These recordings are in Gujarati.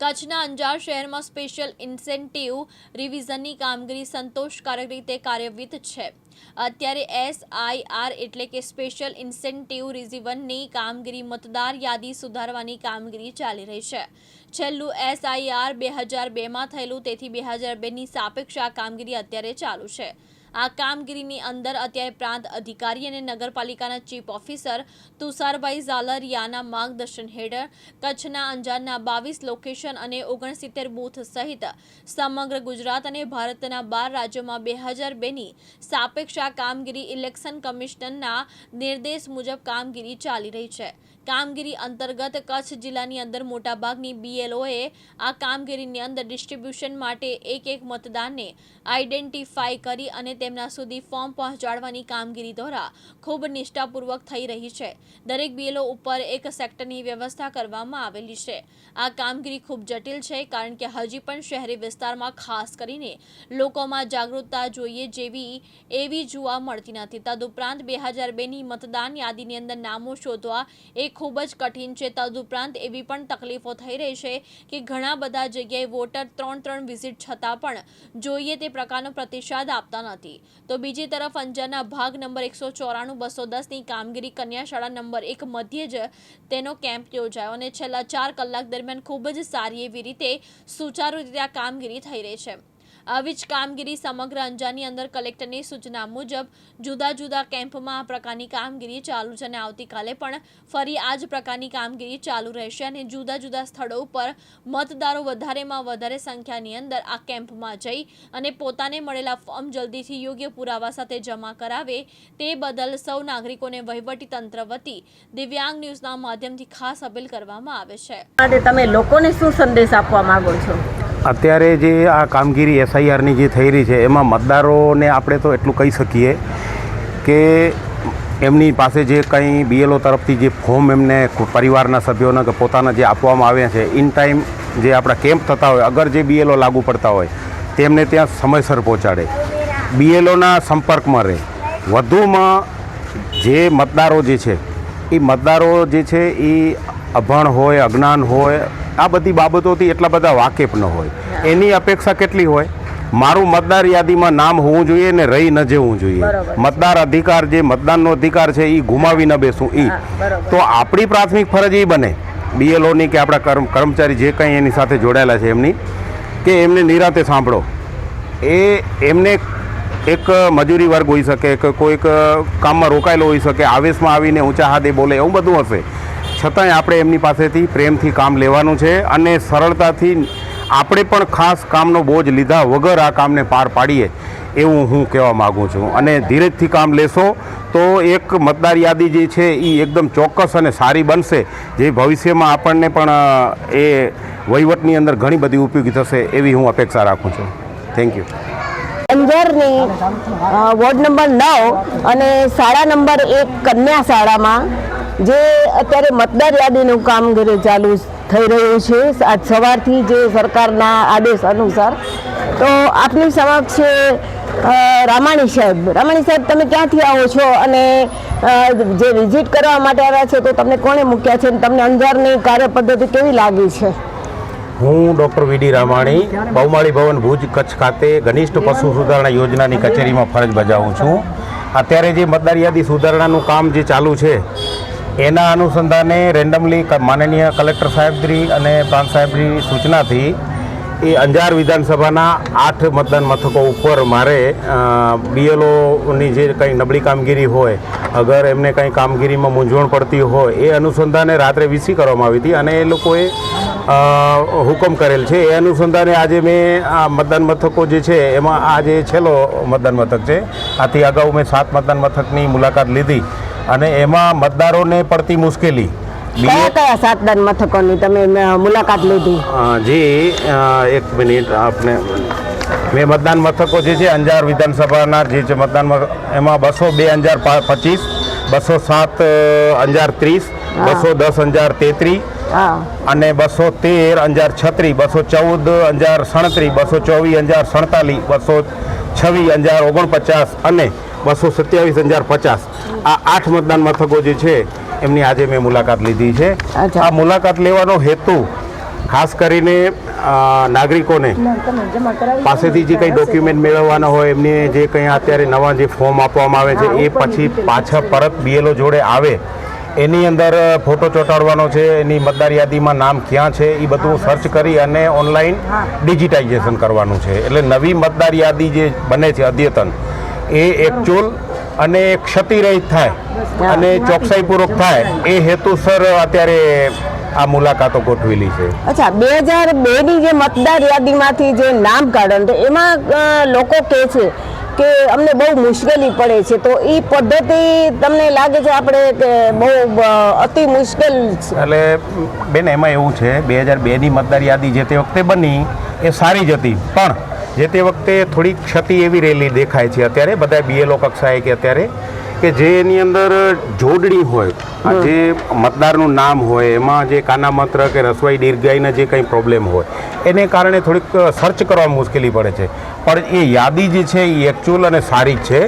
કચ્છના અંજાર શહેરમાં સ્પેશિયલ ઇન્સેન્ટિવ રિવિઝનની કામગીરી સંતોષકારક રીતે કાર્યવિત છે. અત્યારે એસઆઈઆર એટલે કે સ્પેશિયલ ઇન્સેન્ટિવ રિઝિવનની કામગીરી મતદાર યાદી સુધારવાની કામગીરી ચાલી રહી છે. છેલ્લું એસઆઈઆર બે હજાર બેમાં થયેલું, તેથી બે હજાર બેની સાપેક્ષ આ કામગીરી અત્યારે ચાલુ છે. આ કામગીરીની અંદર અત્યારે પ્રાંત અધિકારી અને નગરપાલિકાના ચીફ ઓફિસર તુષારભાઈ ઝાલરિયાના માર્ગદર્શન હેઠળ કચ્છના અંજારના બાવીસ લોકેશન અને ઓગણસિત્તેર બૂથ સહિત સમગ્ર ગુજરાત અને ભારતના બાર રાજ્યોમાં બે હજાર બેની સાપેક્ષ આ કામગીરી ઇલેક્શન કમિશનરના નિર્દેશ મુજબ કામગીરી ચાલી રહી છે. કામગીરી અંતર્ગત કચ્છ જિલ્લાની અંદર મોટાભાગની બીએલઓએ આ કામગીરીની અંદર ડિસ્ટ્રીબ્યુશન માટે એક એક મતદારને આઈડેન્ટિફાઈ કરી અને તેમના સુધી ફોર્મ પહોંચાડવાની કામગીરી દ્વારા ખૂબ નિષ્ઠાપૂર્વક થઈ રહી છે. દરેક બીએલઓ ઉપર એક સેક્ટરની વ્યવસ્થા કરવામાં આવેલી છે. આ કામગીરી ખૂબ જટિલ છે કારણ કે હજી પણ શહેરી વિસ્તારમાં ખાસ કરીને લોકોમાં જાગૃતતા જોઈએ જેવી એવી જોવા મળતી નથી. તદુપરાંત બે હજાર બેની મતદાન યાદીની અંદર નામો શોધવા એ ખૂબ જ કઠિન છે. તદુપરાંત એવી પણ તકલીફો થઈ રહી છે કે ઘણા બધા જગ્યાએ વોટર ત્રણ ત્રણ વિઝિટ છતાં પણ જોઈએ તે પ્રકારનો પ્રતિસાદ આપતા નથી. તો બીજી તરફ અંજારના ભાગ નંબર એકસો ચોરાણું બસો દસની કામગીરી કન્યાશાળા નંબર એક મધ્યે જ તેનો કેમ્પ યોજાયો અને છેલ્લા ચાર કલાક દરમિયાન ખૂબ જ સારી એવી રીતે સુચારુ રીતે આ કામગીરી થઈ રહી છે. આવી જ કામગીરી સમગ્ર અંજારની અંદર કલેક્ટરની સૂચના મુજબ જુદા જુદા કેમ્પમાં આ પ્રકારની કામગીરી ચાલુ છે અને આવતીકાલે પણ ફરી આ જ પ્રકારની કામગીરી ચાલુ રહેશે અને જુદા જુદા સ્થળો ઉપર મતદારો વધારેમાં વધારે સંખ્યાની અંદર આ કેમ્પમાં જઈ અને પોતાને મળેલા ફોર્મ જલ્દીથી યોગ્ય પુરાવા સાથે જમા કરાવે તે બદલ સૌ નાગરિકોને વહીવટી તંત્ર વતી દિવ્યાંગ ન્યૂઝના માધ્યમથી ખાસ અપીલ કરવામાં આવે છે. તમે લોકોને શું સંદેશ આપવા માંગો છો? અત્યારે જે આ કામગીરી એસઆઈઆરની જે થઈ રહી છે એમાં મતદારોને આપણે તો એટલું કહી શકીએ કે એમની પાસે જે કંઈ બીએલઓ તરફથી જે ફોર્મ એમને પરિવારના સભ્યોને કે પોતાના જે આપવામાં આવ્યા છે ઇન ટાઈમ જે આપણા કેમ્પ થતા હોય અગર જે બીએલઓ લાગુ પડતા હોય તેમને ત્યાં સમયસર પહોંચાડે. બીએલઓના સંપર્કમાં રહે. વધુમાં જે મતદારો જે છે એ મતદારો જે છે એ અભણ હોય અજ્ઞાન હોય આ બધી બાબતોથી એટલા બધા વાકેફ ન હોય. એની અપેક્ષા કેટલી હોય? મારું મતદાર યાદીમાં નામ હોવું જોઈએ ને રહી ન જવું જોઈએ. મતદાર અધિકાર જે મતદાનનો અધિકાર છે એ ગુમાવી ન બેસું એ તો આપણી પ્રાથમિક ફરજ એ બને બીએલઓની કે આપણા કર્મ કર્મચારી જે કંઈ એની સાથે જોડાયેલા છે એમની કે એમને નિરાતે સાંભળો. એ એમને એક મજૂરી વર્ગ હોઈ શકે કે કોઈક કામમાં રોકાયેલો હોઈ શકે આવેશમાં આવીને ઊંચા હાથે બોલે એવું બધું હશે. છતાંય આપણે એમની પાસેથી પ્રેમથી કામ લેવાનું છે અને સરળતાથી આપણે પણ ખાસ કામનો બોજ લીધા વગર આ કામને પાર પાડીએ એવું હું કહેવા માગું છું. અને ધીરેજથી કામ લેશો તો એક મતદાર યાદી જે છે એ એકદમ ચોક્કસ અને સારી બનશે. જે ભવિષ્યમાં આપણને પણ એ વહીવટની અંદર ઘણી બધી ઉપયોગી થશે એવી હું અપેક્ષા રાખું છું. થેન્ક યુ અંજારની વોર્ડ નંબર નવ અને શાળા નંબર એક કન્યા શાળામાં જે અત્યારે મતદાર યાદીનું કામગીરી ચાલુ થઈ રહ્યું છે. આજ સવારથી જે સરકારના આદેશ અનુસાર તો આપની સમક્ષ છે રામાણી સાહેબ રામાણી સાહેબ તમે ક્યાંથી આવો છો અને જે વિઝિટ કરવા માટે આવ્યા છે તો તમને કોણે મૂક્યા છે તમને અંજારની કાર્યપદ્ધતિ કેવી લાગી છે? હું ડૉક્ટર વીડી રામાણી, બહુમાળી ભવન ભુજ કચ્છ ખાતે ઘનિષ્ઠ પશુ સુધારણા યોજનાની કચેરીમાં ફરજ બજાવું છું. અત્યારે જે મતદાર યાદી સુધારણાનું કામ જે ચાલુ છે એના અનુસંધાને રેન્ડમલી માનનીય કલેક્ટર સાહેબશ્રી અને પ્રાંત સાહેબની સૂચનાથી એ અંજાર વિધાનસભાના આઠ મતદાન મથકો ઉપર મારે બીએલઓની જે કંઈ નબળી કામગીરી હોય, અગર એમને કંઈ કામગીરીમાં મૂંઝવણ પડતી હોય, એ અનુસંધાને રાત્રે વીસી કરવામાં આવી હતી અને એ લોકોએ હુકમ કરેલ છે. એ અનુસંધાને આજે મેં આ મતદાન મથકો જે છે, એમાં આ જે છેલ્લો મતદાન મથક છે, આથી અગાઉ મેં સાત મતદાન મથકની મુલાકાત લીધી. અને એમાં મતદારોને પડતી મુશ્કેલી. કયા કયા સાતદાન મથકોની તમે મુલાકાત લીધી? જી એક મિનિટ આપને મેં મતદાન મથકો જે છે અંજાર વિધાનસભાના જે છે મતદાન મથક, એમાં બસો બે અંજાર પા- પચીસ બસો સાત અંજાર ત્રીસ બસો દસ અંજાર તેત્રીસ અને બસો તેર અંજાર છત્રીસ બસો ચૌદ અંજાર સણત્રીસ બસો ચોવીસ અંજાર સડતાલીસ બસો છવ્વીસ અંજાર ઓગણપચાસ અને બસો સત્યાવીસ હજાર પચાસ. આ આઠ મતદાન મથકો જે છે એમની આજે મેં મુલાકાત લીધી છે. આ મુલાકાત લેવાનો હેતુ ખાસ કરીને નાગરિકોને પાસેથી જે કંઈ ડોક્યુમેન્ટ મેળવવાના હોય એમને જે કંઈ અત્યારે નવા જે ફોર્મ આપવામાં આવે છે એ પછી પાછા પરત બીએલઓ જોડે આવે. એની અંદર ફોટો ચોંટાડવાનો છે એની મતદાર યાદીમાં નામ ક્યાં છે એ બધું સર્ચ કરી અને ઓનલાઈન ડિજિટાઇઝેશન કરવાનું છે. એટલે નવી મતદાર યાદી જે બને છે અદ્યતન એ એકચ્યુઅલ અને ક્ષતિરહિત થાય અને ચોકસાઈપૂર્વક થાય. એ હેતુસર અત્યારે આ મુલાકાતો ગોઠવેલી છે. અચ્છા બે હજાર બેની જે મતદાર યાદીમાંથી જે નામ કાઢન તો એમાં લોકો કહે છે કે અમને બહુ મુશ્કેલી પડે છે. તો એ પદ્ધતિ તમને લાગે છે આપણે કે બહુ અતિ મુશ્કેલ છે? એટલે બેન એમાં એવું છે બે હજાર બેની મતદાર યાદી જે તે વખતે બની એ સારી જ હતી. પણ જે તે વખતે થોડી ક્ષતિ એવી રહેલી દેખાય છે અત્યારે બધા બીએલઓ કક્ષાએ કે અત્યારે કે જે એની અંદર જોડણી હોય જે મતદારનું નામ હોય એમાં જે કાનામાત્ર કે રસવાઈ દીર્ઘાઈના જે કંઈ પ્રોબ્લેમ હોય એને કારણે થોડીક સર્ચ કરવામાં મુશ્કેલી પડે છે. પણ એ યાદી જે છે એ એકચ્યુઅલ અને સારી જ છે.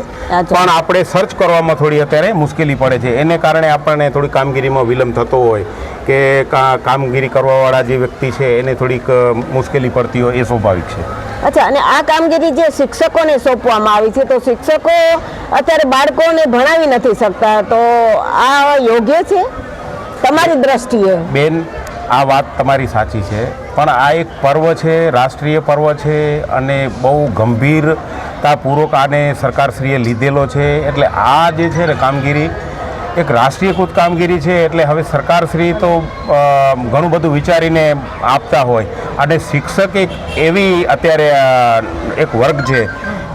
પણ આપણે સર્ચ કરવામાં થોડી અત્યારે મુશ્કેલી પડે છે. એને કારણે આપણને થોડી કામગીરીમાં વિલંબ થતો હોય કે કા- કામગીરી કરવાવાળા જે વ્યક્તિ છે એને થોડીક મુશ્કેલી પડતી હોય એ સ્વાભાવિક છે. અચ્છા, અને આ કામગીરી જે શિક્ષકોને સોંપવામાં આવી છે, તો શિક્ષકો અત્યારે બાળકોને ભણાવી નથી શકતા, તો આ યોગ્ય છે? તમારી દ્રષ્ટિએ? બેન, આ વાત તમારી સાચી છે, પણ આ એક પર્વ છે, રાષ્ટ્રીય પર્વ છે, અને બહુ ગંભીરતાપૂર્વક આને સરકારશ્રીએ લીધેલો છે, એટલે આ જે છે ને કામગીરી એક રાષ્ટ્રીયકૃત કામગીરી છે એટલે હવે સરકારશ્રી તો ઘણું બધું વિચારીને આપતા હોય. અને શિક્ષક એક એવી અત્યારે એક વર્ગ છે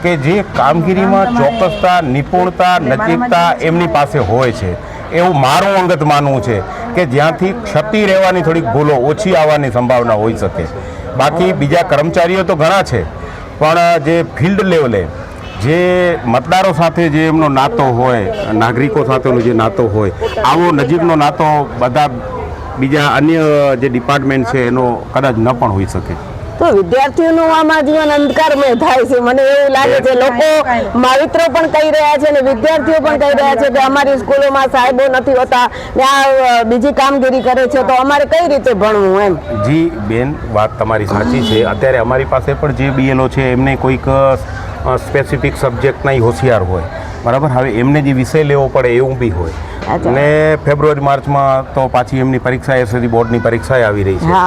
કે જે કામગીરીમાં ચોક્કસતા નિપુણતા નજીકતા એમની પાસે હોય છે. એવું મારું અંગત માનવું છે કે જ્યાંથી ક્ષતિ રહેવાની થોડીક ભૂલો ઓછી આવવાની સંભાવના હોઈ શકે. બાકી બીજા કર્મચારીઓ તો ઘણા છે. પણ જે ફિલ્ડ લેવલે જે મતદારો સાથે જે એમનો નાતો હોય નાગરિકો સાથેનો જે નાતો હોય આવો નજીકનો નાતો બધા બીજા અન્ય જે ડિપાર્ટમેન્ટ છે એનો કદાચ ન પણ હોઈ શકે. તો વિદ્યાર્થીઓનું આમાં જીવન અંધકારમય થાય છે. મને એવું લાગે છે લોકો માવિત્રો પણ કહી રહ્યા છે અને વિદ્યાર્થીઓ પણ કહી રહ્યા છે કે અમારી સ્કૂલોમાં સાહેબો નથી હોતા ને આ બીજી કામગીરી કરે છે. તો અમારે કઈ રીતે ભણવું એમ? જી બેન વાત તમારી સાચી છે. અત્યારે અમારી પાસે પણ જે બીએલઓ છે એમને કોઈક સ્પેસિફિક સબ્જેક્ટના એ હોશિયાર હોય. બરાબર? હવે એમને જે વિષય લેવો પડે એવું બી હોય. અને ફેબ્રુઆરી માર્ચમાં તો પાછી એમની પરીક્ષા એસએસસી બોર્ડની પરીક્ષાએ આવી રહી છે.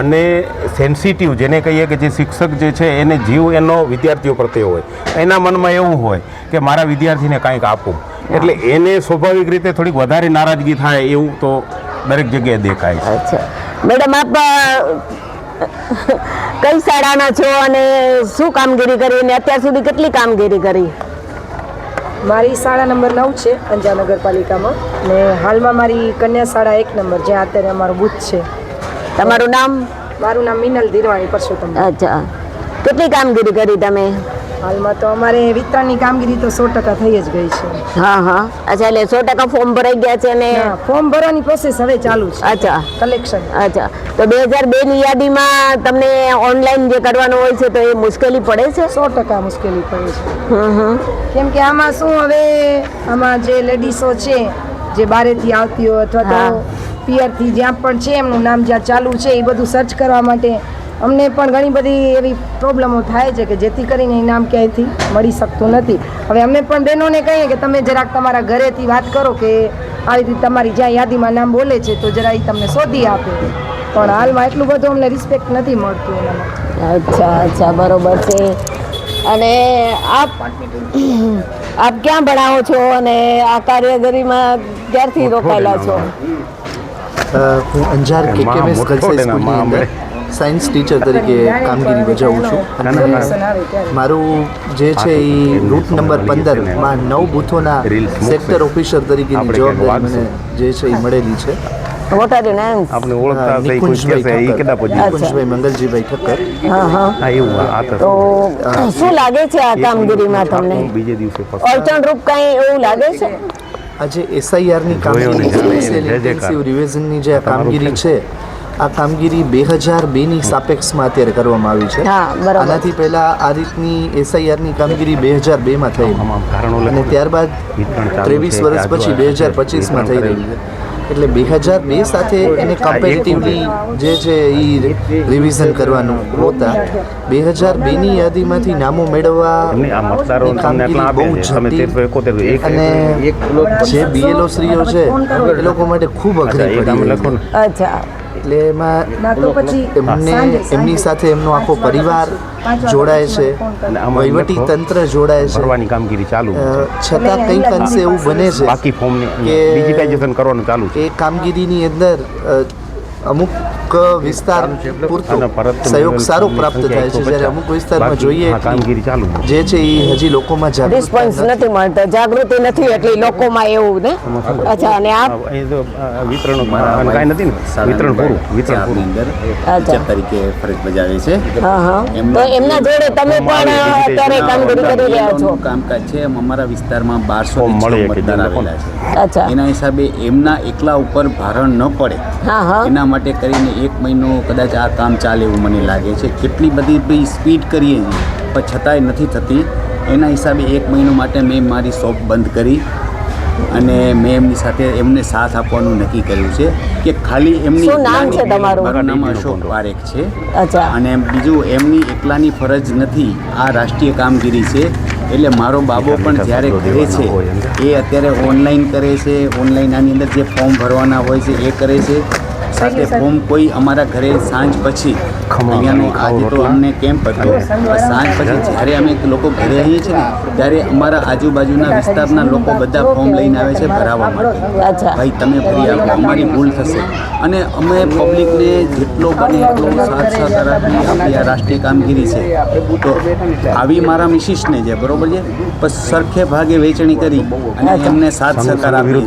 અને સેન્સિટિવ જેને કહીએ કે જે શિક્ષક જે છે એને જીવ એનો વિદ્યાર્થીઓ પ્રત્યે હોય. એના મનમાં એવું હોય કે મારા વિદ્યાર્થીને કાંઈક આપું. એટલે એને સ્વાભાવિક રીતે થોડીક વધારે નારાજગી થાય એવું તો દરેક જગ્યાએ દેખાય છે. મેડમ આપ કઈ શાળાના છો અને શું કામગીરી કરી? અને અત્યાર સુધી કેટલી કામગીરી કરી? મારી શાળા નંબર નવ છે અંજા નગરપાલિકામાં. ને હાલમાં મારી કન્યા શાળા એક નંબર જ્યાં અત્યારે અમારું બુથ છે. તમારું નામ? મારું નામ મિનલ ધીરવાણી પરસોત્તમ. અચ્છા. કેટલી કામગીરી કરી તમે? હાલમાં તો અમારે વિતરણની કામગીરી તો સો ટકા થઈ જ ગઈ છે. હા હા. અચ્છા એટલે સો ટકા ફોર્મ ભરાઈ ગયા છે અને ફોર્મ ભરવાની પ્રોસેસ હવે ચાલુ છે. અચ્છા. કલેક્શન અચ્છા. તો બે હજાર બે ની યાદીમાં તમને ઓનલાઈન જે કરવાનું હોય છે તો એ મુશ્કેલી પડે છે? સો ટકા મુશ્કેલી પડે છે. કેમ કે આમાં શું હવે આમાં જે લેડીસો છે જે બારેથી આવતી હોય અથવા તો પિયરથી જ્યાં પણ છે એમનું નામ જ્યાં ચાલુ છે એ બધું સર્ચ કરવા માટે અમને પણ ઘણી બધી એવી પ્રોબ્લેમો થાય છે કે જેથી કરીને ઇનામ નામ ક્યાંયથી મળી શકતું નથી. હવે અમે પણ બહેનોને કહીએ કે તમે જરાક તમારા ઘરેથી વાત કરો કે આવી રીતે તમારી જ્યાં યાદીમાં નામ બોલે છે તો જરા એ તમને શોધી આપે. પણ હાલમાં એટલું બધું અમને રિસ્પેક્ટ નથી મળતું એનામાં. અચ્છા અચ્છા બરોબર છે. અને આપ આપ ક્યાં ભણાવો છો અને આ કાર્યગરીમાં ક્યારથી રોકાયેલા છો? હું અંજાર કે માં કેમેસ મોટો ગર્લ્સ ને હાઈસ્કૂલની માં અંદર. સાયન્સ ટીચર તરીકે કામગીરી બજાવું છું. અને મારું જે છે એ રૂટ નંબર પંદરમાં નવ બૂથોના સેક્ટર ઓફિસર તરીકેની જવાબદારી મને જે છે એ મળેલી છે. વોટ આર આપણે ઓળખતા હશે એ કોઈ એ કેટલા પછી નિકુંજભાઈ મંગલજીભાઈ ઠક્કર. હા હા. હા એવું આ તો તો શું લાગે છે આ કામગીરીમાં તમને? બીજે દિવસે અડચણ રૂપ કઈ એવું લાગે છે? આજે એસઆઈઆરની કામગીરી ઇન્ટેન્સિવ રિવિઝનની જે કામગીરી છે આ કામગીરી બે હજાર બેની સાપેક્ષમાં અત્યારે કરવામાં આવી છે. આનાથી પહેલા આ રીતની એસઆઈઆરની કામગીરી બે હજાર બેમાં થઈ. અને ત્યારબાદ ત્રેવીસ વર્ષ પછી બે હજાર પચીસમાં થઈ રહી છે. એટલે બે હજાર બે સાથે એને કમ્પેરેટિવલી જે છે એ રિવિઝન કરવાનું હોતા. બે હજાર બેની યાદીમાંથી નામો મેળવવા ની અને જે બીએલઓ શ્રીઓ છે એ લોકો માટે ખૂબ અઘરી પડી લખો અચ્છા. એટલે એમાં એમને એમની સાથે એમનો આખો પરિવાર જોડાય છે. વહીવટી તંત્ર જોડાય છે. ભરવાની કામગીરી ચાલુ છતાં કંઈક અંશે એવું બને છે બાકી ફોર્મની કે- ડિજિટાઇઝેશન કરવાનું ચાલુ છે. એ કામગીરીની અંદર અમુક વિસ્તાર પૂરતો સહયોગ સારો પ્રાપ્ત થાય છે. જ્યારે અમુક વિસ્તારમાં જોઈએ આ કામગીરી ચાલુ છે. જે છે એ હજી લોકોમાં રિસ્પોન્સ નથી. મળતો. જાગૃતિ નથી એટલે લોકોમાં એવું ને? અચ્છા અને આ વિતરણ કાંઈ નથી ને? વિતરણ પૂરું વિતરણ પૂરું. અંદર. ટીચર તરીકે ફરજ બજાવે છે. હા હા. તો એમના- જોડે તમે પણ અત્યારે કામગીરી કરી રહ્યા છો? કામકાજ છે. અમારા વિસ્તારમાં બારસો મતદાર આવેલા છે. અચ્છા. એના હિસાબે એમના એકલા ઉપર ભારણ ન પડે. હા હા. એના માટે કરીને એક મહિનો કદાચ આ કામ ચાલે એવું મને લાગે છે. કેટલી બધી બી સ્પીડ કરીએ છીએ પણ છતાંય નથી થતી. એના હિસાબે એક મહિનો માટે મેં મારી શોપ બંધ કરી અને મેં એમની સાથે એમને સાથ આપવાનું નક્કી કર્યું છે કે ખાલી એમની શું નામ છે તમારું? મારું નામ અશોક પારેખ છે. અને બીજું એમની એકલાની ફરજ નથી આ રાષ્ટ્રીય કામગીરી છે. એટલે મારો બાબો પણ જ્યારે કરે છે એ અત્યારે ઓનલાઈન કરે છે. ઓનલાઈન આની અંદર જે ફોર્મ ભરવાના હોય છે એ કરે છે. સાથે ફોર્મ કોઈ અમારા ઘરે સાંજ પછી ખમણ, અહીંયાનો આજે તો અમને કેમ્પ હતો સાંજ પછી જ્યારે અમે લોકો ઘરે આવીએ છીએ ને ત્યારે અમારા આજુબાજુના વિસ્તારના લોકો બધા ફોર્મ લઈને આવે છે ભરાવવા માટે. ભાઈ તમે ભરી આવો અમારી ભૂલ થશે. અને અમે પબ્લિકને જેટલો બને એટલો સાથ સહકાર આપી આપણી આ રાષ્ટ્રીય કામગીરી છે. તો આવી મારા મિસિસને છે બરોબર છે? પણ સરખે ભાગે વેચણી કરી અને એમને સાથ સહકાર આપી?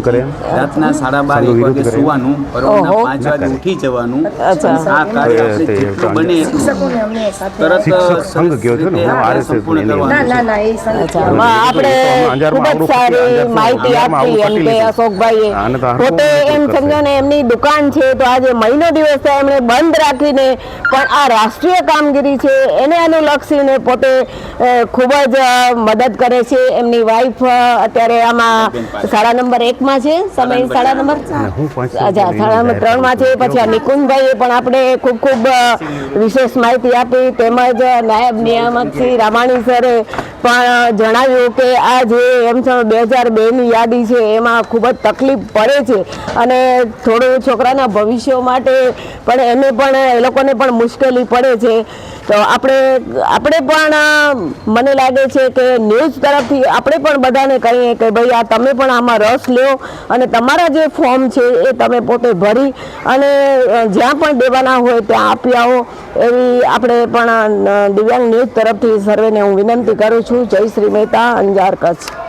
રાતના સાડા બાર એક વાગે સુવાનું બરોબર પાંચ વાગે ઉઠી જવાનું. આ કાર્ય આપણે જેટલું બને એટલું શિક્ષકોને અમને સાથે તરત સંઘ છો ને, હું ના ના ના એ આપણે ખૂબ જ સારી માહિતી આપી એમ કે અશોકભાઈએ પોતે એમ સમજો ને એમની દુકાન છે તો આજે મહિનો દિવસ એમણે બંધ રાખીને પણ આ રાષ્ટ્રીય કામગીરી છે એને અનુલક્ષીને પોતે ખૂબ જ મદદ કરે છે. એમની વાઈફ અત્યારે આમાં શાળા નંબર એકમાં છે સમય શાળા નંબર અચ્છા શાળા નંબર ત્રણમાં છે. પછી આ નિકુંજભાઈએ પણ આપણે ખૂબ ખૂબ વિશેષ માહિતી આપી. તેમજ નાયબ નિયામક શ્રી રામાણી સરે પણ જણાવ્યું કે આ જે એમ છે બે હજાર બેની યાદી છે, એમાં ખૂબ જ તકલીફ પડે છે. અને થોડું છોકરાના ભવિષ્ય માટે પણ એને પણ, એ લોકોને પણ મુશ્કેલી પડે છે. તો આપણે આપણે પણ મને લાગે છે કે ન્યૂઝ તરફથી આપણે પણ બધાને કહીએ કે ભાઈ આ તમે પણ આમાં રસ લ્યો અને તમારા જે ફોર્મ છે એ તમે પોતે ભરી અને અ, જ્યાં પણ દેવાના હોય ત્યાં આપી આવો. એવી આપણે પણ દિવ્યાંગ ન્યૂઝ તરફથી સર્વેને હું વિનંતી કરું છું. જય શ્રી મહેતા અંજાર કચ્છ.